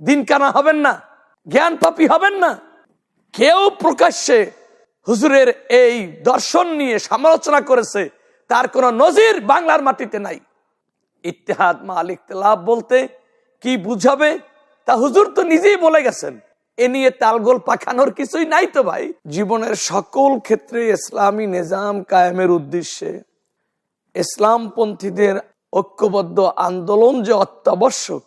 দিন কানা হবেন না, জ্ঞান পাপি হবেন না। কেউ প্রকাশ্যে হুজুরের এই দর্শন নিয়ে সমালোচনা করেছে, তার কোনো নজির বাংলার মাটিতে নাই। ইত্তেহাদ মালিক তেলাব বলতে কি বুঝাবে? তা হুজুর তো নিজেই বলে গেছেন, এ নিয়ে তালগোল পাখানোর কিছুই নাই তো ভাই। জীবনের সকল ক্ষেত্রে ইসলামী নিজাম কায়েমের উদ্দেশ্যে ইসলামপন্থীদের ঐক্যবদ্ধ আন্দোলন যে অত্যাবশ্যক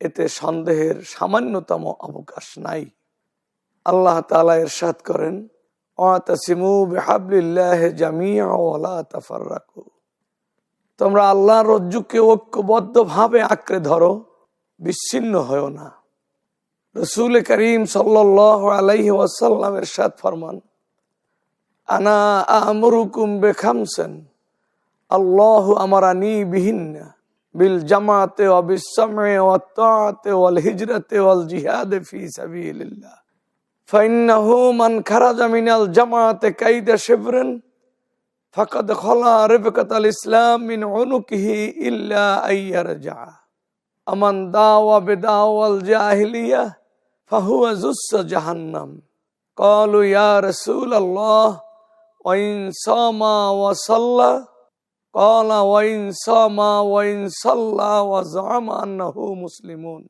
এতে সন্দেহের সামান্যতম অবকাশ নাই। আল্লাহ তালা এরশাদ করেন তোমরা আল্লাহ রজ্জুকে ঐক্যবদ্ধ ভাবে আঁকড়ে ধরো, বিচ্ছিন্ন হয়েও না। রসুল করিম সাল্লাহ আলাইহি ওয়াসাল্লামের সাদ ফরমান, আনা আমরুকুম বেখামসেন, আল্লাহ আমারানি বিহিন্না। بالجماعة وبالسمع والطاعة والهجرة والجهاد في سبيل الله. فإنه من خرج من الجماعة كيد شبر فقد خلى رفقة الإسلام من عنقه إلا أن يرجع. أمن دعوة بدعوة الجاهلية فهو زس جهنم. قالوا يا رسول الله وإن صام وصلى قال وإن صام وإن صلى وزعم أنه مسلمون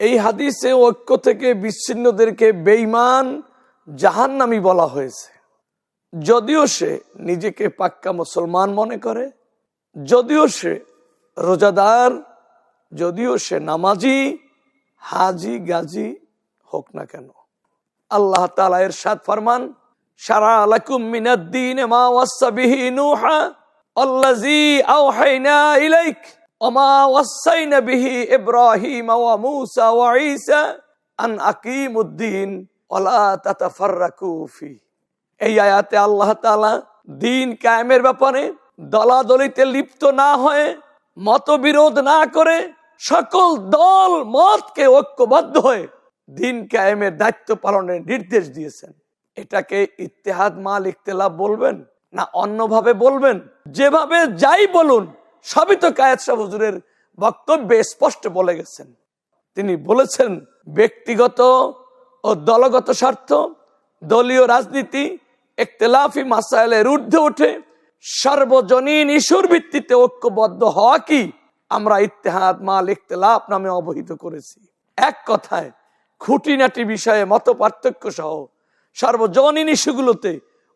এই হাদিসে ঐক্য থেকে বিচ্ছিন্নদেরকে বেঈমান জাহান্নামি বলা হয়েছে যদিও সে নিজেকে পাক্কা মুসলমান মনে করে যদিও সে রোজাদার যদিও সে নামাজি হাজি গাজি হোক না কেন আল্লাহ তালা এর সাত ফরমান সারা আলাকুম মিনাদ্দিন মা ওয়াসা বিহি নূহা ইলাইক বিহি ওয়া ওয়া আন এই আয়াতে আল্লাহ তাআলা দিন কায়েমের ব্যাপারে দলাদলিতে লিপ্ত না হয়ে, মতবিরোধ না করে সকল দল মতকে ঐক্যবদ্ধ হয়ে দিন কায়েমের দায়িত্ব পালনের নির্দেশ দিয়েছেন। এটাকে ইত্তেহাদ লিখতে লাভ বলবেন? না অন্যভাবে বলবেন, যেভাবে যাই বলুন, সবই তো কায়েদ শাহ হুজুরের বক্তব্যে স্পষ্ট বলে গেছেন। তিনি বলেছেন, ব্যক্তিগত ও দলগত স্বার্থ, দলীয় রাজনীতি, একতেলাফি মাসাইলের ঊর্ধ্বে উঠে সর্বজনীন ইস্যুর ভিত্তিতে ঐক্যবদ্ধ হওয়া কি? আমরা ইত্তেহাদ মাল ইখতলাফ নামে অবহিত করেছি। এক কথায়, খুঁটিনাটি বিষয়ে মত পার্থক্য সহ সর্বজনীন ইস্যুগুলোতে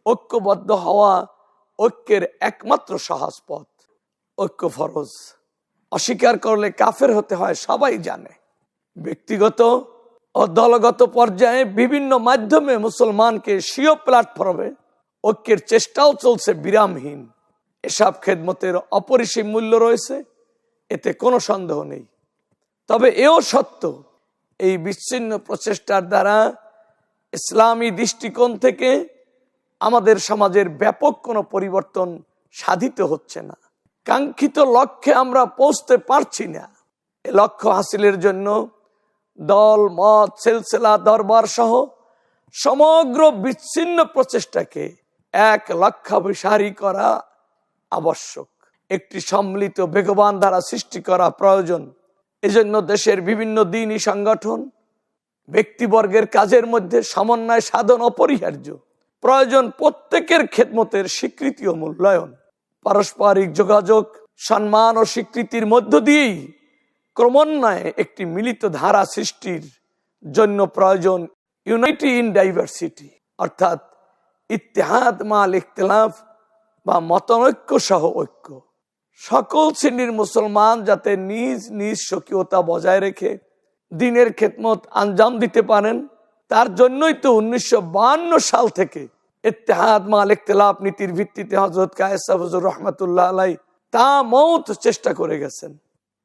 ঐক্যবদ্ধ হওয়া ঐক্যের একমাত্র সহজ পথ। ঐক্য ফরজ। অস্বীকার করলে কাফের হতে হয়, সবাই জানে। ব্যক্তিগত ও দলগত পর্যায়ে বিভিন্ন মাধ্যমে মুসলমানকে স্বীয় প্ল্যাটফর্মে ঐক্যের চেষ্টাও চলছে বিরামহীন। এসব খেদমতের অপরিসীম মূল্য রয়েছে, এতে কোনো সন্দেহ নেই। তবে এও সত্য, এই বিচ্ছিন্ন প্রচেষ্টার দ্বারা ইসলামী দৃষ্টিকোণ থেকে আমাদের সমাজের ব্যাপক কোনো পরিবর্তন সাধিত হচ্ছে না। কাঙ্ক্ষিত লক্ষ্যে আমরা পৌঁছতে পারছি না। এ লক্ষ্য হাসিলের জন্য দল, মত, সেলসেলা, দরবার সহ সমগ্র বিচ্ছিন্ন প্রচেষ্টাকে এক লক্ষ্যাভিসারী করা আবশ্যক। একটি সম্মিলিত বেগবান দ্বারা সৃষ্টি করা প্রয়োজন। এজন্য দেশের বিভিন্ন দিনই সংগঠন ব্যক্তিবর্গের কাজের মধ্যে সমন্বয় সাধন অপরিহার্য। প্রয়োজন প্রত্যেকের খেদমতের স্বীকৃতি ও মূল্যায়ন। পারস্পরিক যোগাযোগ, সম্মান ও স্বীকৃতির মধ্য দিয়েই ক্রমান্বয়ে একটি মিলিত ধারা সৃষ্টির জন্য প্রয়োজন ইউনাইটি ইন ডাইভার্সিটি, অর্থাৎ ইতিহাদ মাল ইখতলাফ বা মতনৈক্য সহ ঐক্য। সকল শ্রেণির মুসলমান যাতে নিজ নিজ স্বকীয়তা বজায় রেখে দিনের খেদমত আঞ্জাম দিতে পারেন, তার জন্যই তো উনিশশো সাল থেকে ইত্তেহাদ মাল ইখতলাফ নীতির ভিত্তিতে হজরত কায়েসা হুজুর রহমতুল্লাহ আলাই তা মৌত চেষ্টা করে গেছেন।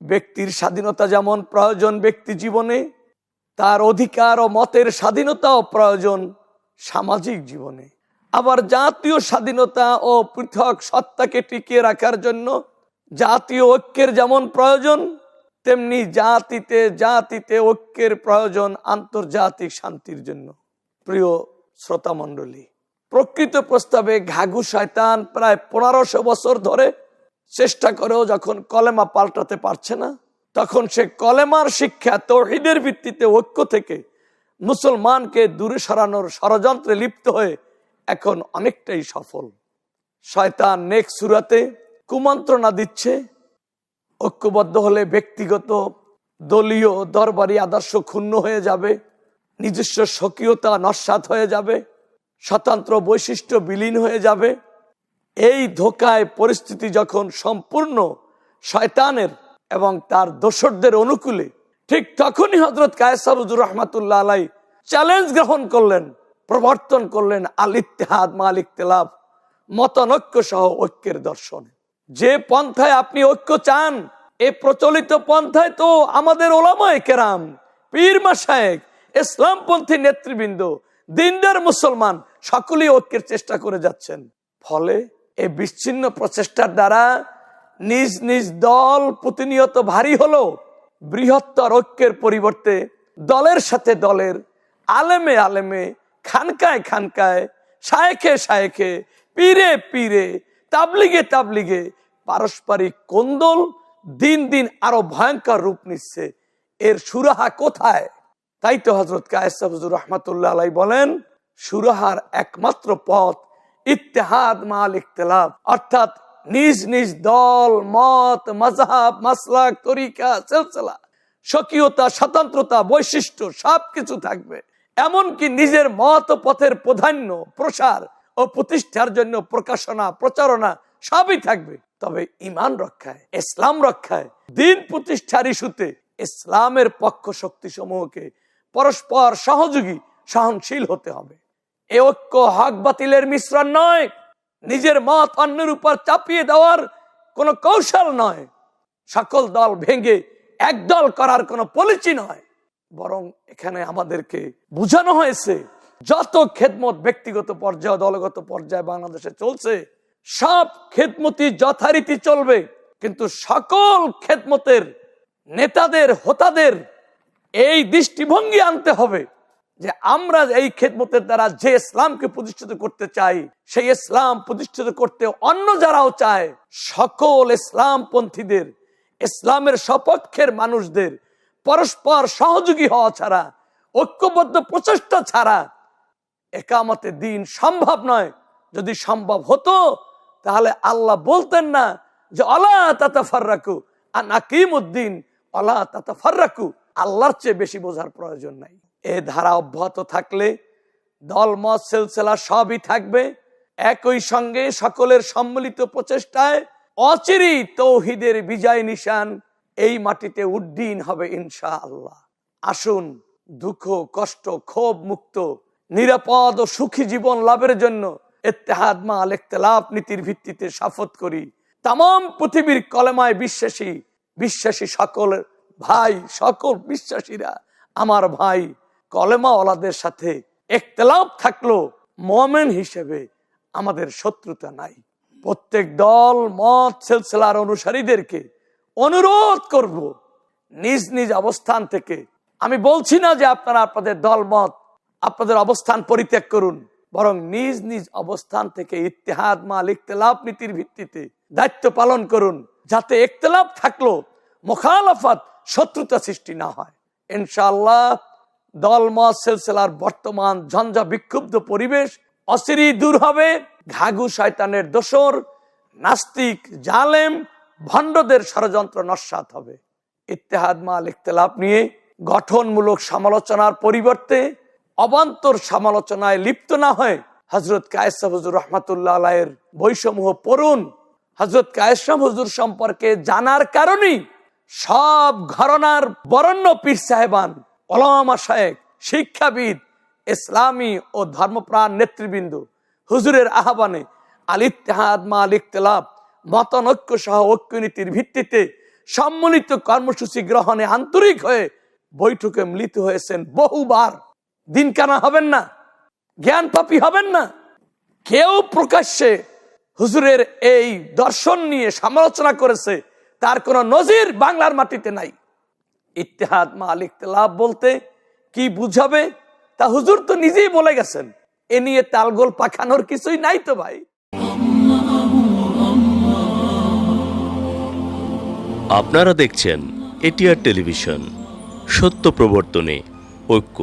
ব্যক্তির স্বাধীনতা যেমন প্রয়োজন ব্যক্তি জীবনে, তার অধিকার ও মতের স্বাধীনতাও প্রয়োজন সামাজিক জীবনে। আবার জাতীয় স্বাধীনতা ও পৃথক সত্তাকে টিকিয়ে রাখার জন্য জাতীয় ঐক্যের যেমন প্রয়োজন, তেমনি জাতিতে জাতিতে ঐক্যের প্রয়োজন আন্তর্জাতিক শান্তির জন্য। প্রিয় শ্রোতা মণ্ডলী প্রকৃত প্রস্তাবে ঘাঘু শয়তান প্রায় পনেরোশো বছর ধরে চেষ্টা করেও যখন কলেমা পাল্টাতে পারছে না, তখন সে কলেমার শিক্ষা তৌহিদের ভিত্তিতে ঐক্য থেকে মুসলমানকে দূরে সরানোর ষড়যন্ত্রে লিপ্ত হয়ে এখন অনেকটাই সফল। শয়তান নেক সুরাতে কুমন্ত্রণা দিচ্ছে। ঐক্যবদ্ধ হলে ব্যক্তিগত দলীয় দরবারি আদর্শ ক্ষুণ্ণ হয়ে যাবে। নিজস্ব স্বকীয়তা নস্বাত হয়ে যাবে। স্বতন্ত্র বৈশিষ্ট্য বিলীন হয়ে যাবে। এই ধোকায় পরিস্থিতি যখন সম্পূর্ণ শয়তানের এবং তার দোসরদের অনুকূলে, ঠিক তখনই হজরত কায়সারুজুর রহমাতুল্লাহ আলাই চ্যালেঞ্জ গ্রহণ করলেন, প্রবর্তন করলেন আল ইত্তেহাদ মালিক তেলাভ মতানৈক্য সহ ঐক্যের দর্শনে। যে পন্থায় আপনি ঐক্য চান, এ প্রচলিত পন্থায় তো আমাদের ওলামায় কেরাম, পীর মাসায়েক ইসলামপন্থী নেতৃবৃন্দ, দিনদার মুসলমান সকলেই ঐক্যের চেষ্টা করে যাচ্ছেন। ফলে এই বিচ্ছিন্ন প্রচেষ্টার দ্বারা নিজ নিজ দল প্রতিনিয়ত ভারী হলো বৃহত্তর ঐক্যের পরিবর্তে দলের সাথে দলের আলেমে আলেমে, খানকায় খানকায়, শায়েখে শায়েখে, পীরে পীরে, তাবলিগে তাবলিগে পারস্পরিক কোন্দল দিন দিন আরও ভয়ঙ্কর রূপ নিচ্ছে। এর সুরাহা কোথায়? তাই তো হজরত কায়সাবুজুর রহমাতুল্লাহ বলেন সুরাহার একমাত্র পথ, ইত্তেহাদ মাল ইখতলাফ। অর্থাৎ নিজ নিজ দল, মত মজাহাব মাসলাক, তরিকা, সিলসিলা, স্বকীয়তা, স্বতন্ত্রতা, বৈশিষ্ট্য সবকিছু থাকবে। এমনকি নিজের মত পথের প্রাধান্য, প্রসার ও প্রতিষ্ঠার জন্য প্রকাশনা, প্রচারণা সবই থাকবে। তবে ইমান রক্ষায়, ইসলাম রক্ষায়, দিন প্রতিষ্ঠার ইস্যুতে ইসলামের পক্ষ শক্তি সমূহকে পরস্পর সহযোগী, সহনশীল হতে হবে। এ ঐক্য হক বাতিলের মিশ্রণ নয়। নিজের মত অন্যের উপর চাপিয়ে দেওয়ার কোনো কৌশল নয়। সকল দল ভেঙে একদল করার কোনো পলিচি নয়। বরং এখানে আমাদেরকে বুঝানো হয়েছে, যত খেদমত ব্যক্তিগত পর্যায়ে দলগত পর্যায়ে বাংলাদেশে চলছে, সব খেদমতি যথারীতি চলবে। কিন্তু সকল খেদমতের নেতাদের, হোতাদের এই দৃষ্টিভঙ্গি আনতে হবে। যে আমরা এই খেদমতের দ্বারা যে ইসলামকে প্রতিষ্ঠিত করতে চাই, সেই ইসলাম প্রতিষ্ঠিত করতে অন্য যারাও চায়, সকল ইসলাম পন্থীদের ইসলামের সপক্ষের মানুষদের, পরস্পর সহযোগী হওয়া ছাড়া, ঐক্যবদ্ধ প্রচেষ্টা ছাড়া একামতে দিন সম্ভব নয়। যদি সম্ভব হতো, তাহলে আল্লাহ বলতেন না যে, অলা তাতা ফার্রাকু আর নাকিম উদ্দিন অলা তাতা ফার্রাকু আল্লাহর চেয়ে বেশি বোঝার প্রয়োজন নাই। এ ধারা অব্যাহত থাকলে দল, মত, সেলসেলা সবই থাকবে। একই সঙ্গে সকলের সম্মিলিত প্রচেষ্টায় অচিরি তৌহিদের বিজয় নিশান এই মাটিতে উড্ডীন হবে ইনশা আল্লাহ আসুন, দুঃখ, কষ্ট, ক্ষোভ মুক্ত, নিরাপদ ও সুখী জীবন লাভের জন্য এত্তেহাদ মা আলেকতেলাপ নীতির ভিত্তিতে শপথ করি। তাম পৃথিবীর কলেমায় বিশ্বাসী বিশ্বাসী সকল ভাই, সকল বিশ্বাসীরা, আমার ভাই কলেমা ওলাদের সাথে একতলাপ থাকল মোমেন হিসেবে। আমাদের শত্রুতা নাই। প্রত্যেক দল, মত, সেলসেলার অনুসারীদেরকে অনুরোধ করব, নিজ নিজ অবস্থান থেকে। আমি বলছি না যে আপনারা আপনাদের দল, মত, আপনাদের অবস্থান পরিত্যাগ করুন, বরং নিজ নিজ অবস্থান থেকে ইতিহাদ মাল, ইখতলাফ নীতির ভিত্তিতে দায়িত্ব পালন করুন, যাতে একতলাফ থাকল, মোখালাফাত, শত্রুতা সৃষ্টি না হয়। ইনশাআল্লাহ দল মত সেলসেলার বর্তমান ঝঞ্ঝা বিক্ষুব্ধ পরিবেশ অসিরি দূর হবে। ঘাগু শয়তানের দোসর, নাস্তিক জালেম, ভণ্ডদের ষড়যন্ত্র নস্বাত হবে। ইত্তেহাদ মাল ইখতলাফ নিয়ে গঠনমূলক সমালোচনার পরিবর্তে অবান্তর সমালোচনায় লিপ্ত না হয় হজরত কায়েসাব হুজুর রহমাতুল্লাহ আলাইয়ের বৈসমূহ পড়ুন। হজরত কায়েসাব হুজুর সম্পর্কে জানার কারণেই সব ঘরনার বরণ্য পীর সাহেবান ওলামা শায়েক শিক্ষাবিদ, ইসলামী ও ধর্মপ্রাণ নেতৃবৃন্দ, হুজুরের আহ্বানে আল ইত্তেহাদ মা আল ইখতলাফ, মতানৈক্য সহ ঐক্যনীতির ভিত্তিতে সম্মিলিত কর্মসূচি গ্রহণে আন্তরিক হয়ে বৈঠকে মিলিত হয়েছেন বহুবার। দিন কানা হবেন না, জ্ঞান পাপি হবেন না। কেউ প্রকাশ্যে হুজুরের এই দর্শন নিয়ে সমালোচনা করেছে, তার কোনো নজির বাংলার মাটিতে নাই। ইত্তেহাদ মালিক তেলাভ বলতে কি বুঝাবে? তা হুজুর তো নিজেই বলে গেছেন। এ নিয়ে তালগোল পাখানোর কিছুই নাই তো ভাই। আপনারা দেখছেন এটিআর টেলিভিশন, সত্য প্রবর্তনে ঐক্য।